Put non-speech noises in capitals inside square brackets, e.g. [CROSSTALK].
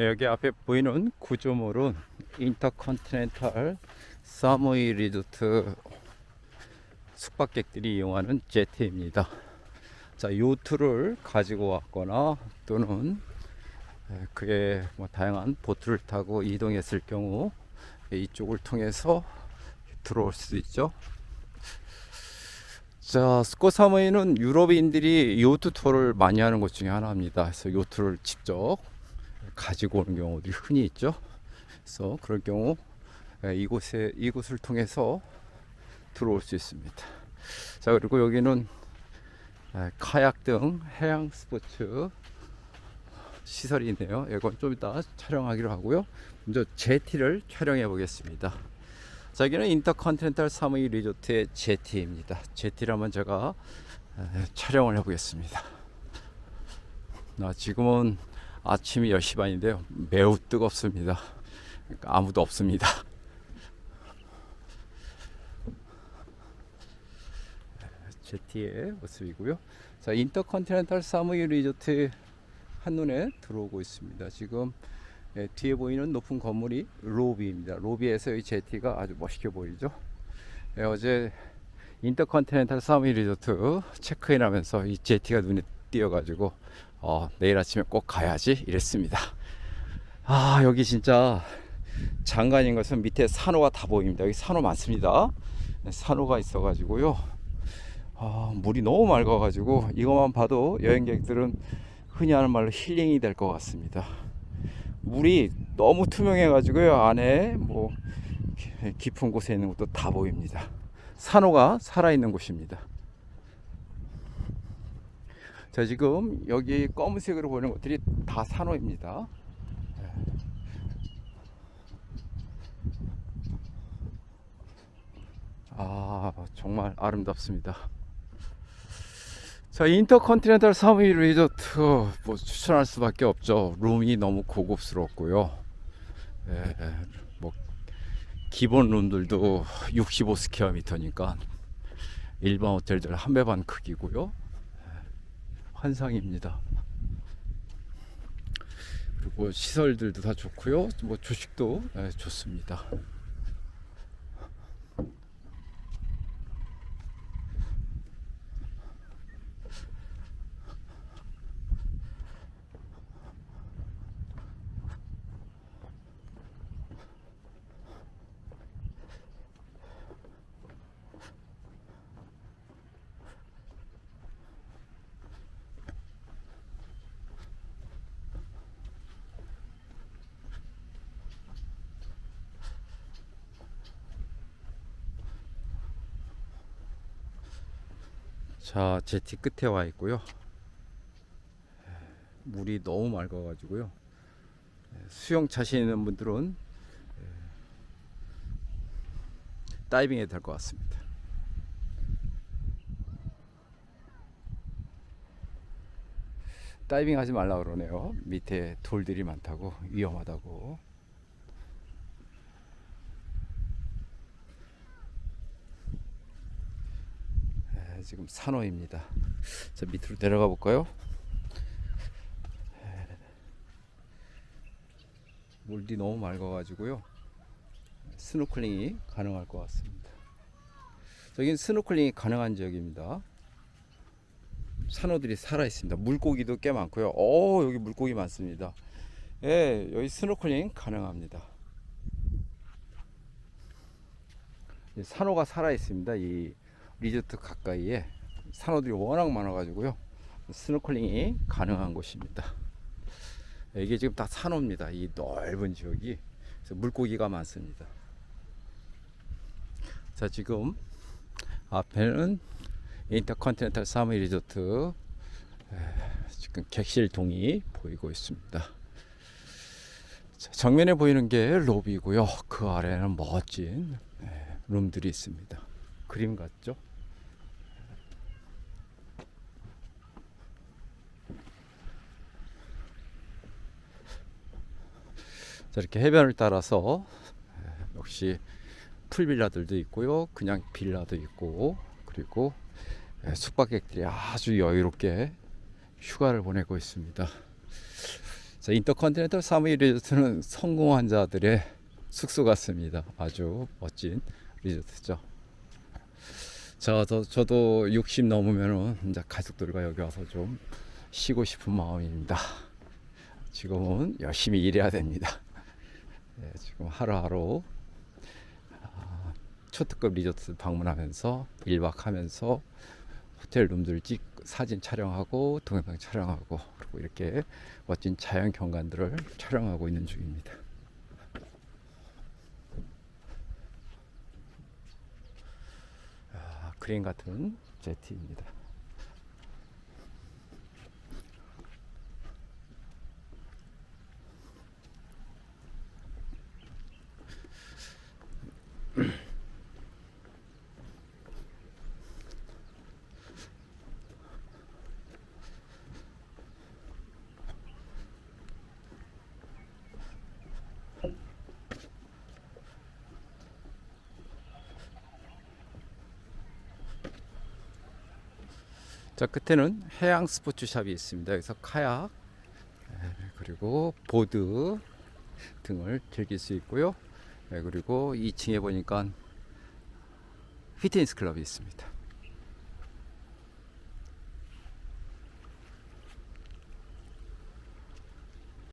네, 여기 앞에 보이는 구조물은 인터컨티넨탈 사모이 리조트 숙박객들이 이용하는 제트입니다. 자, 요트를 가지고 왔거나 또는 에, 그게 뭐 다양한 보트를 타고 이동했을 경우 이쪽을 통해서 들어올 수 있죠. 자, 스코사모이는 유럽인들이 요트 투어를 많이 하는 곳 중에 하나입니다. 그래서 요트를 직접 가지고 오는 경우들이 흔히 있죠. 그래서 그럴 경우 에, 이곳에 이곳을 통해서 들어올 수 있습니다. 자, 그리고 여기는 에, 카약 등 해양 스포츠 시설이 있네요. 이건 좀 이따 촬영하기로 하고요. 먼저 제티를 촬영해 보겠습니다. 자, 여기는 인터컨티넨탈 사무이 리조트의 제티입니다. 제티라면 제가 에, 촬영을 해 보겠습니다. 나 지금은 아침이 10시 반인데요. 매우 뜨겁습니다. 그러니까 아무도 없습니다. [LAUGHS] 제티의 모습이고요. 자, 인터컨티넨탈 사무이 리조트 한눈에 들어오고 있습니다. 지금 예, 뒤에 보이는 높은 건물이 로비입니다. 로비에서 이 제티가 아주 멋있게 보이죠. 예, 어제 인터컨티넨탈 사무이 리조트 체크인하면서 이 제티가 눈에 띄어가지고 어, 내일 아침에 꼭 가야지 이랬습니다. 아 여기 진짜 장관인 것은 밑에 산호가 다 보입니다. 여기 산호 많습니다. 네, 산호가 있어가지고요. 아, 물이 너무 맑아가지고 이것만 봐도 여행객들은 흔히 하는 말로 힐링이 될 것 같습니다. 물이 너무 투명해가지고요 안에 뭐 기- 깊은 곳에 있는 것도 다 보입니다. 산호가 살아있는 곳입니다. 자 지금 여기 검은색으로 보이는 것들이 다 산호입니다. 아 정말 아름답습니다. 자 인터컨티넨탈 사무이 리조트 뭐 추천할 수밖에 없죠. 룸이 너무 고급스럽고요. 예, 뭐 기본 룸들도 65스퀘어미터니까 일반 호텔들 한 배 반 크기고요. 예, 환상입니다. 그리고 시설들도 다 좋고요. 뭐 조식도 예, 좋습니다. 자, 제티 끝에 와 있고요. 물이 너무 맑아 가지고요. 수영 자신 있는 분들은 다이빙 해도 될것 같습니다. 다이빙 하지 말라 그러네요. 밑에 돌들이 많다고 위험하다고. 네, 지금 산호입니다. 자 밑으로 내려가 볼까요? 물이 너무 맑아가지고요. 스노클링이 가능할 것 같습니다. 여기는 스노클링이 가능한 지역입니다. 산호들이 살아 있습니다. 물고기도 꽤 많고요. 오 여기 물고기 많습니다. 예, 여기 스노클링 가능합니다. 이 산호가 살아 있습니다. 이 리조트 가까이에 산호들이 워낙 많아가지고요. 스노클링이 가능한 곳입니다. 이게 지금 다 산호입니다. 이 넓은 지역이 그래서 물고기가 많습니다. 자 지금 앞에는 인터컨티넨탈 사무이 리조트 에, 지금 객실동이 보이고 있습니다. 자, 정면에 보이는 게 로비고요. 그 아래는 멋진 에, 룸들이 있습니다. 그림 같죠? 이렇게 해변을 따라서 에, 역시 풀빌라들도 있고요. 그냥 빌라도 있고 그리고 에, 숙박객들이 아주 여유롭게 휴가를 보내고 있습니다. 자, 인터컨티넨탈 사무이 리조트는 성공한 자들의 숙소 같습니다. 아주 멋진 리조트죠. 자, 저, 저도 60 넘으면은 이제 가족들과 여기 와서 좀 쉬고 싶은 마음입니다. 지금은 열심히 일해야 됩니다. 네, 지금 하루하루 아, 초특급 리조트 방문하면서 1박 하면서 호텔 룸들 찍 사진 촬영하고 동영상 촬영하고 그리고 이렇게 멋진 자연 경관들을 촬영하고 있는 중입니다. 아, 그림 같은 제티입니다. 자 끝에는 해양 스포츠 샵이 있습니다. 여기서 카약 예, 그리고 보드 등을 즐길 수 있고요. 예, 그리고 2층에 보니까 피트니스 클럽이 있습니다.